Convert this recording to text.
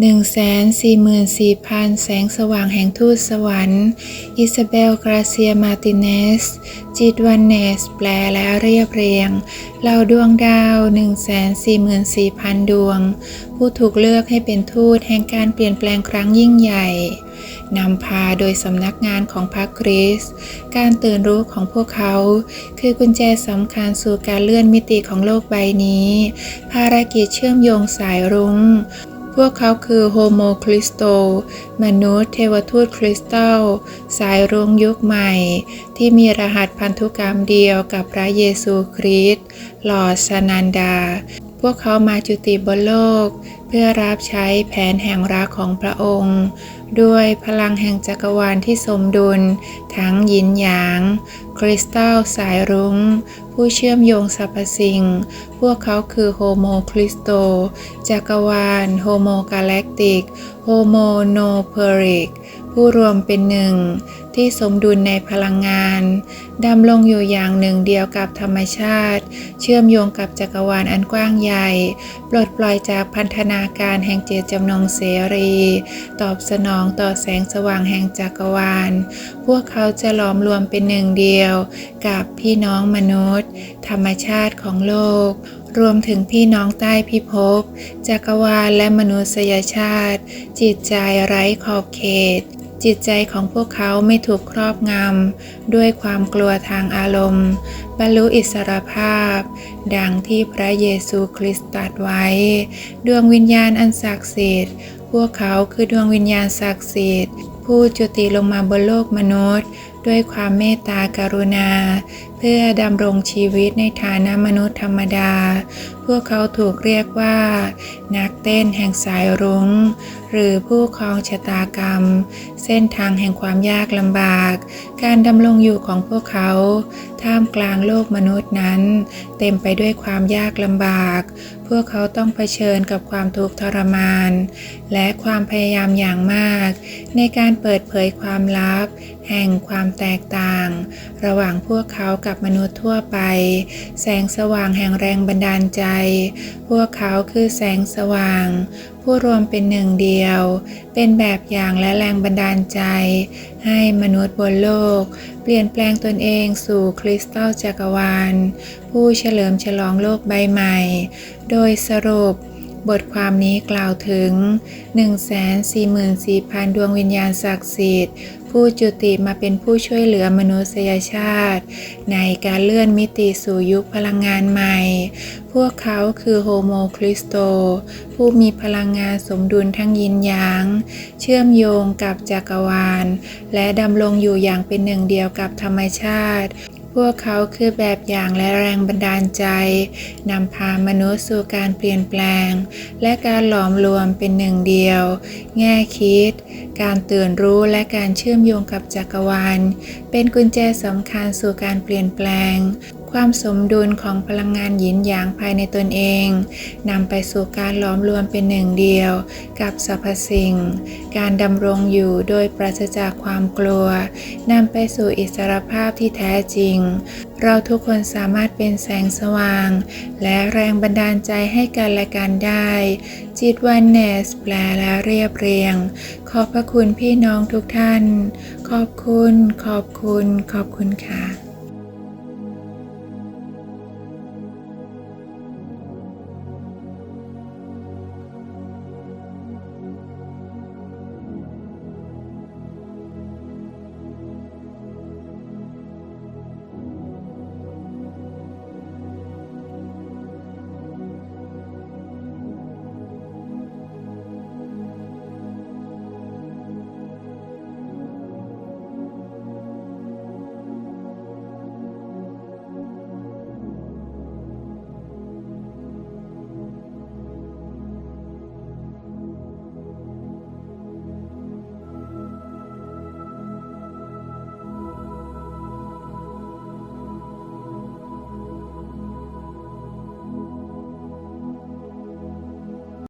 144,000 แสงสว่างแห่งทูตสวรรค์ อิซาเบล กราเซีย มาติเนส จิตวันเนส แปลและเรียบเรียงเหล่าดวงดาว 144,000 ดวง ผู้ถูกเลือกให้เป็นทูตแห่งการเปลี่ยนแปลงครั้งยิ่งใหญ่ นำพาโดยสำนักงานของพระคริสต์การตื่นรู้ของพวกเขา คือกุญแจสำคัญสู่การเลื่อนมิติของโลกใบนี้ ภารกิจเชื่อมโยงสายรุง้ง วกเขาคือโฮโมคริสโต มนุษย์เทวทูตคริสตัล สายรุ้งยุคใหม่ ที่มีรหัสพันธุกรรมเดียวกับพระเยซูคริสต์หลอดสนันดา พวกเขามาจุติบนโลก เพื่อรับใช้แผนแห่งรักของพระองค์ ด้วยพลังแห่งจักรวาลที่สมดุล ทั้งหยินหยาง คริสตัลสายรุง้ง ผู้เชื่อมโยงสรรพสิ่ง พวกเขาคือโฮโมคริสโต จักรวาล โฮโมกาแล็กติก โฮโมโนเพริก ผู้รวมเป็นหนึ่ง ที่สมดุลในพลังงาน ดำรงอยู่อย่างหนึ่งเดียวกับธรรมชาติ เชื่อมโยงกับจักรวาลอันกว้างใหญ่ ปลดปล่อยจากพันธนาการแห่งเจตจำนงเสรี ตอบสนองต่อแสงสว่างแห่งจักรวาล พวกเขาจะหลอมรวมเป็นหนึ่งเดียวกับพี่น้องมนุษย์ ธรรมชาติของโลก รวมถึงพี่น้องใต้พิภพ จักรวาลและมนุษยชาติ จิตใจไร้ขอบเขต จิตใจของพวกเขาไม่ถูกครอบงำ ด้วยความกลัวทางอารมณ์ บรรลุอิสรภาพ ดังที่พระเยซูคริสต์ตรัสไว้ ดวงวิญญาณอันศักดิ์สิทธิ์พวกเขาคือดวงวิญญาณศักดิ์สิทธิ์ผู้จุติลงมาบนโลกมนุษย์ ด้วยความเมตตากรุณา เพื่อดำรงชีวิตในฐานะมนุษย์ธรรมดา พวกเขาถูกเรียกว่า นักเต้นแห่งสายรุง้ง หรือผู้ครองชะตากรรม เส้นทางแห่งความยากลำบาก การดำรงอยู่ของพวกเขา ท่ามกลางโลกมนุษย์นั้น เต็มไปด้วยความยากลำบาก พวกเขาต้องเผชิญกับความทุกข์ทรมาน และความพยายามอย่างมาก ในการเปิดเผยความลับ แห่งความแตกต่าง ระหว่างพวกเขากับมนุษย์ทั่วไป แสงสว่างแห่งแรงบันดาลใจ พวกเขาคือแสงสว่าง ผู้รวมเป็นหนึ่งเดียว เป็นแบบอย่างและแรงบันดาลใจ ให้มนุษย์บนโลก เปลี่ยนแปลงตนเองสู่คริสตัลจักรวาล ผู้เฉลิมฉลองโลกใบใหม่ โดยสรุป บทความนี้กล่าวถึง 144,000 ดวงวิญญาณศักดิ์สิทธิ์ ผู้จุติมาเป็นผู้ช่วยเหลือมนุษยชาติ ในการเลื่อนมิติสู่ยุคพลังงานใหม่ พวกเขาคือโฮโมคริสโต ผู้มีพลังงานสมดุลทั้งยินหยาง เชื่อมโยงกับจักรวาล และดำรงอยู่อย่างเป็นหนึ่งเดียวกับธรรมชาติ พวกเขาคือแบบอย่างและแรงบันดาลใจ นำพามนุษย์สู่การเปลี่ยนแปลง และการหลอมรวมเป็นหนึ่งเดียว แง่คิด การตื่นรู้และการเชื่อมโยงกับจักรวาล เป็นกุญแจสำคัญสู่การเปลี่ยนแปลง ความสมดุลของพลังงานหยินหยางภายในตนเองนำไปสู่การหลอมรวมเป็นหนึ่งเดียว กับสรรพสิ่ง การดำรงอยู่โดยปราศจากความกลัวนำไปสู่อิสรภาพที่แท้จริง เราทุกคนสามารถเป็นแสงสว่าง และแรงบันดาลใจให้กันและกันได้ จิตวันเนสแปลและเรียบเรียง ขอบพระคุณพี่น้องทุกท่าน ขอบคุณ ขอบคุณ ขอบคุณค่ะ